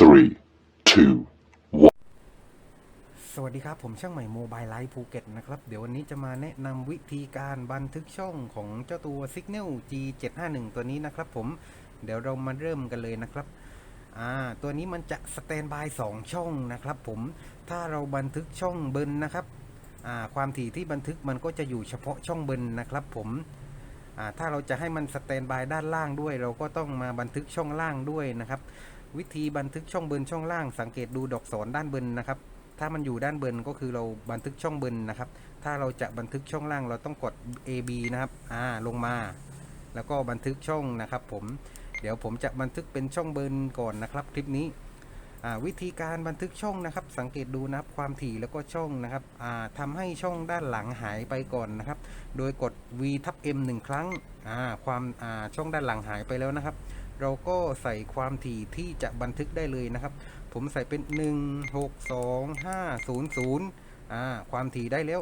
three, two, สวัสดีครับ ผมช่างใหม่โมบายไลฟ์ภูเก็ตนะครับ เดี๋ยววันนี้จะมาแนะนำวิธีการบันทึกช่องของเจ้าตัว Signal G751 ตัวนี้นะครับผม เดี๋ยวเรามาเริ่มกันเลยนะครับอ่าตัวนี้มันจะสแตนบาย2ช่องนะครับผม ถ้าเราบันทึกช่องเบิร์นนะครับอ่าความถี่ที่บันทึกมันก็จะอยู่เฉพาะช่องเบิร์นนะครับผมอ่าถ้าเราจะให้มันสแตนบายด้านล่างด้วย เราก็ต้องมาบันทึกช่องล่างด้วยนะครับ วิธีบันทึกช่องเบิร์นช่องล่าง สังเกตดูดอกศรด้านบนนะครับ ถ้ามันอยู่ด้านบนก็คือเราบันทึกช่องบนนะครับ ถ้าเราจะบันทึกช่องล่างเราต้องกด A B นะครับอ่าลงมา แล้วก็บันทึกช่องนะครับ ผม เดี๋ยวผมจะบันทึกเป็นช่องเบิร์นก่อนนะครับ คลิปนี้ วิธีการบันทึกช่องนะครับ สังเกตดูนะครับความถี่แล้วก็ช่องนะครับอ่าทำให้ช่องด้านหลังหายไปก่อนนะครับ โดยกด V ทับ M หนึ่งครั้งความาช่องด้านหลังหายไปแล้วนะครับ เราก็ใส่ความถี่ที่จะบันทึกได้เลยนะครับ ผมใส่เป็น 1 6 2 5 0 0อ่าความถี่ได้แล้ว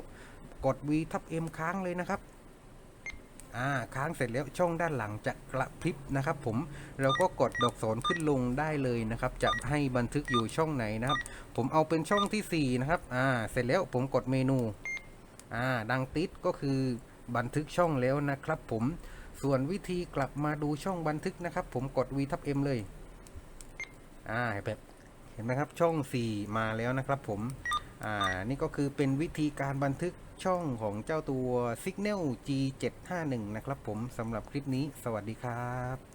กด V ทับ M ค้างเลยนะครับ อ่าค้างเสร็จแล้วช่องด้านหลังจะกระพริบนะครับ ผมเราก็กดดอกศรขึ้นลงได้เลยนะครับ จะให้บันทึกอยู่ช่องไหนนะครับ ผมเอาเป็นช่องที่4นะครับอ่าเสร็จแล้วผมกดเมนูอ่าดังติดก็คือบันทึกช่องแล้วนะครับ ผมส่วนวิธีกลับมาดูช่องบันทึกนะครับ ผมกด V ทับ M เลยอ่าแบบเห็นไหมครับช่อง 4 มาแล้วนะครับ ผม อ่า นี่ก็คือเป็นวิธีการบันทึกช่องของเจ้าตัว Signal G751 นะครับผมสำหรับคลิปนี้ สวัสดีครับ